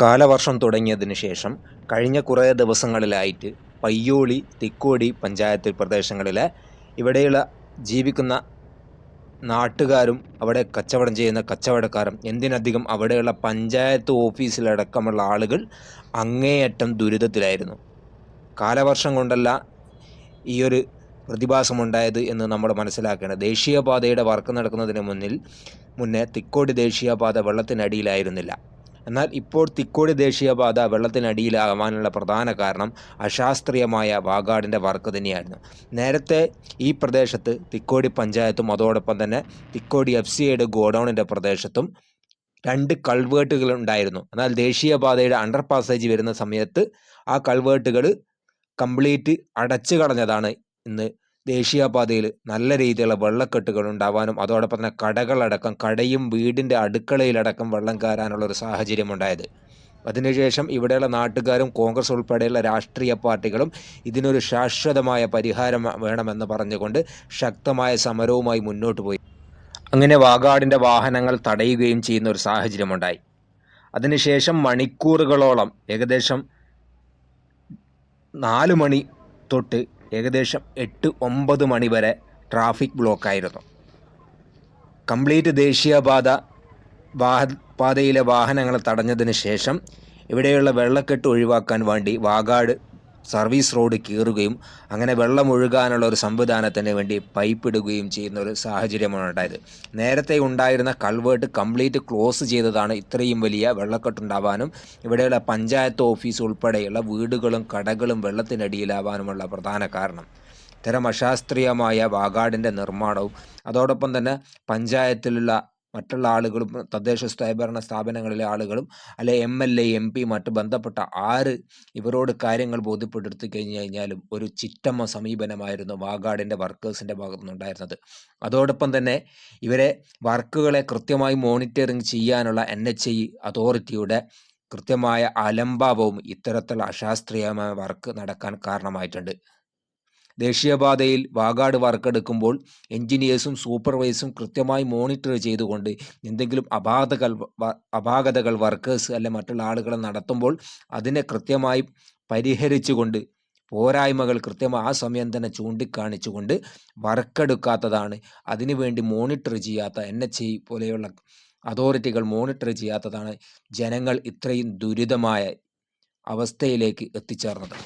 കാലവർഷം തുടങ്ങിയതിന് ശേഷം കഴിഞ്ഞ കുറേ ദിവസങ്ങളിലായിട്ട് പയ്യോളി തിക്കോടി പഞ്ചായത്ത് പ്രദേശങ്ങളിലെ ഇവിടെയുള്ള ജീവിക്കുന്ന നാട്ടുകാരും അവിടെ കച്ചവടം ചെയ്യുന്ന കച്ചവടക്കാരും എന്തിനധികം അവിടെയുള്ള പഞ്ചായത്ത് ഓഫീസിലടക്കമുള്ള ആളുകൾ അങ്ങേയറ്റം ദുരിതത്തിലായിരുന്നു. കാലവർഷം കൊണ്ടല്ല ഈ ഒരു പ്രതിഭാസമുണ്ടായത് എന്ന് നമ്മൾ മനസ്സിലാക്കേണ്ടത്. ദേശീയപാതയുടെ വർക്ക് നടക്കുന്നതിന് മുന്നിൽ മുന്നേ തിക്കോടി ദേശീയപാത വെള്ളത്തിനടിയിലായിരുന്നില്ല. എന്നാൽ ഇപ്പോൾ തിക്കോടി ദേശീയപാത വെള്ളത്തിനടിയിലാവാനുള്ള പ്രധാന കാരണം അശാസ്ത്രീയമായ വാഗാടിന്റെ വർക്ക് തന്നെയായിരുന്നു. നേരത്തെ ഈ പ്രദേശത്ത് തിക്കോടി പഞ്ചായത്തും അതോടൊപ്പം തന്നെ തിക്കോടി എഫ് സി ഐയുടെ ഗോഡൗണിന്റെ പ്രദേശത്തും രണ്ട് കൾവേർട്ടുകൾ ഉണ്ടായിരുന്നു. എന്നാൽ ദേശീയപാതയുടെ അണ്ടർ പാസേജ് വരുന്ന സമയത്ത് ആ കൾവേർട്ടുകൾ കംപ്ലീറ്റ് അടച്ചു കളഞ്ഞതാണ് ഇന്ന് ദേശീയപാതയിൽ നല്ല രീതിയിലുള്ള വെള്ളക്കെട്ടുകൾ ഉണ്ടാവാനും അതോടൊപ്പം തന്നെ കടകളടക്കം കടയും വീടിന്റെ അടുക്കളയിലടക്കം വെള്ളം കയറാനുള്ള ഒരു സാഹചര്യം ഉണ്ടായത്. അതിനുശേഷം ഇവിടെയുള്ള നാട്ടുകാരും കോൺഗ്രസ് ഉൾപ്പെടെയുള്ള രാഷ്ട്രീയ പാർട്ടികളും ഇതിനൊരു ശാശ്വതമായ പരിഹാരം വേണമെന്ന് പറഞ്ഞുകൊണ്ട് ശക്തമായ സമരവുമായി മുന്നോട്ട് പോയി. അങ്ങനെ വാഗാടിന്റെ വാഹനങ്ങൾ തടയുകയും ചെയ്യുന്ന ഒരു സാഹചര്യമുണ്ടായി. അതിനുശേഷം മണിക്കൂറുകളോളം ഏകദേശം നാല് മണി തൊട്ട് ഏകദേശം എട്ട് ഒമ്പത് മണി വരെ ട്രാഫിക് ബ്ലോക്കായിരുന്നു. കംപ്ലീറ്റ് ദേശീയപാത വാഹ പാതയിലെ വാഹനങ്ങൾ തടഞ്ഞതിന് ശേഷം ഇവിടെയുള്ള വെള്ളക്കെട്ട് ഒഴിവാക്കാൻ വേണ്ടി വാഗാട് സർവീസ് റോഡ് കീറുകയും അങ്ങനെ വെള്ളം ഒഴുകാനുള്ള ഒരു സംവിധാനത്തിന് വേണ്ടി പൈപ്പ് ഇടുകയും ചെയ്യുന്ന ഒരു സാഹചര്യമാണ് ഉണ്ടായത്. നേരത്തെ ഉണ്ടായിരുന്ന കൾവേർട്ട് കംപ്ലീറ്റ് ക്ലോസ് ചെയ്തതാണ് ഇത്രയും വലിയ വെള്ളക്കെട്ടുണ്ടാവാനും ഇവിടെയുള്ള പഞ്ചായത്ത് ഓഫീസ് ഉൾപ്പെടെയുള്ള വീടുകളും കടകളും വെള്ളത്തിനടിയിലാവാനുമുള്ള പ്രധാന കാരണം. ഇത്തരം അശാസ്ത്രീയമായ വാഗാടിന്റെ നിർമ്മാണവും അതോടൊപ്പം തന്നെ പഞ്ചായത്തിലുള്ള മറ്റുള്ള ആളുകളും തദ്ദേശ സ്വയംഭരണ സ്ഥാപനങ്ങളിലെ ആളുകളും അല്ലെ M L A M P മറ്റ് ബന്ധപ്പെട്ട ആര് ഇവരോട് കാര്യങ്ങൾ ബോധ്യപ്പെടുത്തി കഴിഞ്ഞു കഴിഞ്ഞാലും ഒരു ചിറ്റമ്മ സമീപനമായിരുന്നു വാഗാടിന്റെ വർക്കേഴ്സിന്റെ ഭാഗത്തു നിന്നുണ്ടായിരുന്നത് അതോടൊപ്പം തന്നെ ഇവരെ വർക്കുകളെ കൃത്യമായി മോണിറ്ററിങ് ചെയ്യാനുള്ള എൻ എച്ച് ഐ അതോറിറ്റിയുടെ കൃത്യമായ അലംഭാവവും ഇത്തരത്തിലുള്ള അശാസ്ത്രീയമായ വർക്ക് നടക്കാൻ കാരണമായിട്ടുണ്ട്. ദേശീയപാതയിൽ വാഗാട് വർക്കെടുക്കുമ്പോൾ എഞ്ചിനീയേഴ്സും സൂപ്പർവൈസും കൃത്യമായി മോണിറ്റർ ചെയ്തുകൊണ്ട് എന്തെങ്കിലും അപാതകൾ അപാകതകൾ വർക്കേഴ്സ് അല്ലെ മറ്റുള്ള ആളുകളെ നടത്തുമ്പോൾ അതിനെ കൃത്യമായി പരിഹരിച്ചുകൊണ്ട് പോരായ്മകൾ കൃത്യമായി ആ സമയം തന്നെ ചൂണ്ടിക്കാണിച്ചുകൊണ്ട് വർക്കെടുക്കാത്തതാണ് അതിനുവേണ്ടി മോണിറ്റർ ചെയ്യാത്ത എൻ എച്ച് ഐ പോലെയുള്ള അതോറിറ്റികൾ മോണിറ്റർ ചെയ്യാത്തതാണ് ജനങ്ങൾ ഇത്രയും ദുരിതമായ അവസ്ഥയിലേക്ക് എത്തിച്ചേർന്നത്.